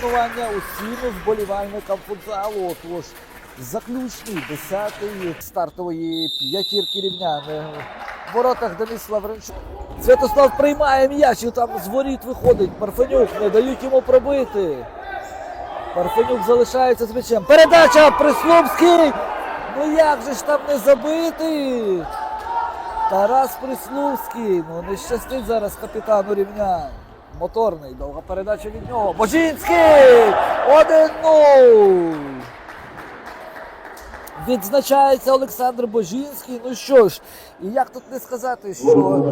Тренування усім вболівальникам футзалу. Тож заключний десятий стартової п'ятірки рівняни. В воротах Денис Лавренчук. Святослав приймає м'яч і там з воріт виходить. Парфенюк не дають йому пробити. Парфенюк залишається з м'ячем. Передача Прислупський. Ну як же ж там не забити? Тарас Прислуцький. Ну не щастить зараз капітану рівнян. Моторний, довга передача від нього. Божинський! 1-0! Відзначається Олександр Божинський. Ну що ж, і як тут не сказати, що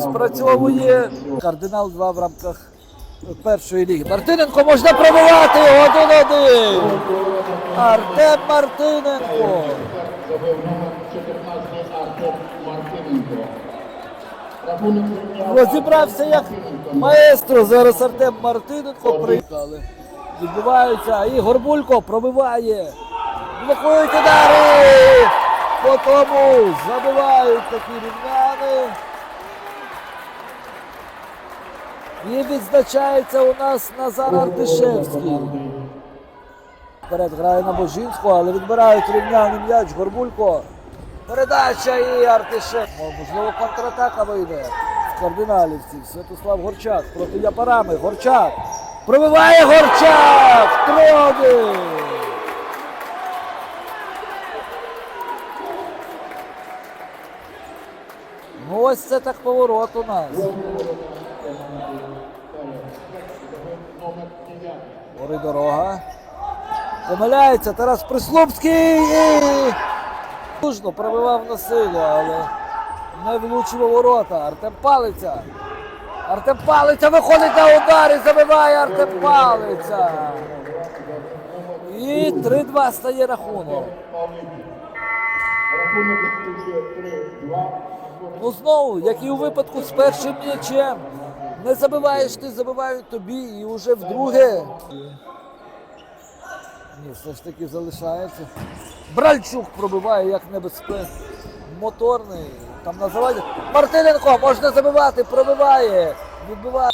спрацьовує кардинал 2 в рамках першої ліги. Мартиненко можна пробивати 1-1. Артем Мартиненко. Забив номер 14 Артем Мартиненко. Розібрався як маестро. Зараз Артем Мартиненко приїхали. Відбуваються і Горбулько пробиває. Блокують удари. По тому забивають такі рівняни. І відзначається у нас Назар Артишевський. Вперед грає на Божинського, але відбирають рівняний м'яч. Горбулько. Передача і Артишев. Можливо, контратака вийде з кардиналівців. Святослав Горчак проти Япарами. Горчак. Пробиває Горчак! Троди! Ну ось це так поворот у нас. Гори дорога. Помиляється Тарас Прислупський. Слушно пробивав на силу, але не влучив ворота. Артем Палиця. Артем Палиця виходить на удар і забиває Артем Палиця. І 3-2 стає рахунок. Рахунок стає 3-2. Ну знову, як і у випадку з першим м'ячем. Не забиваєш ти, забивають тобі і вже вдруге. Ні, все ж таки залишається. Бральчук пробиває як небезпечно. Моторний. Там називають. Мартиненко можна забивати, пробиває. Відбиває.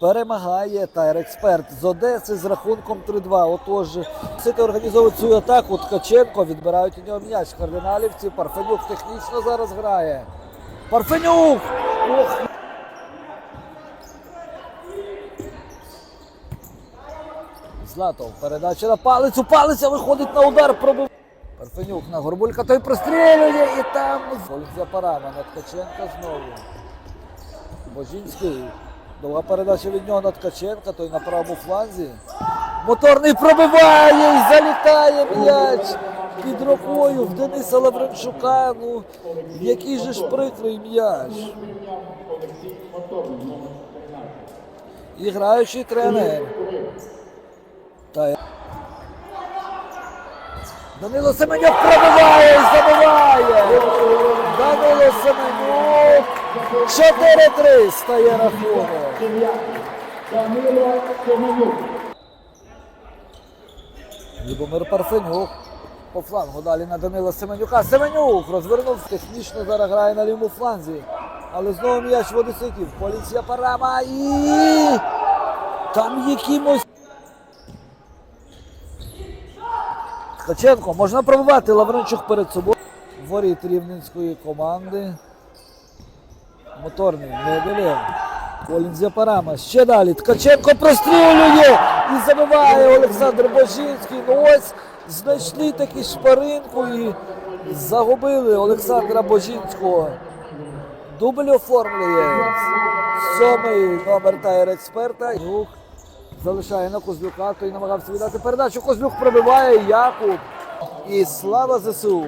Перемагає тайр-експерт з Одеси з рахунком 3-2. Отож, Сити організовують цю атаку. Ткаченко відбирають у нього м'яч. Кардиналівці. Парфенюк технічно зараз грає. Парфенюк! Ох, Златов. Передача на палицю. Палиця виходить на удар. Пробив. Парфенюк на Горбулька. Той прострілює і там Олексія Парама на Ткаченка знову. Божинський. Довга передача від нього на Ткаченка, той на правому фланзі. Моторний пробиває і залітає м'яч під рукою в Дениса Лавренчука. Ну, який же ж прикрий м'яч. Олексій Моторний, номер 13. І граючий тренер. Данило Семенюк пробиває і забиває. Данило Семенюк. 4-3 стає рахунок. Любомир Парфенюк. По флангу далі на Данила Семенюка. Семенюк розвернувся. Технічно зараз грає на лівому фланзі. Але знову м'яч в одеситів. Поліція Парама і там якимось. Ткаченко можна пробивати Лавренчук перед собою. Воріт рівненської команди. Моторний не довів. Колінзя Парама. Ще далі. Ткаченко прострілює і забиває Олександр Божинський. Ну ось знайшли таки шпаринку і загубили Олександра Божинського. Дубль оформлює сьомий номер тайр експерта залишає на Козлюка, той намагався віддати передачу. Козлюк пробиває Якуб. І слава ЗСУ.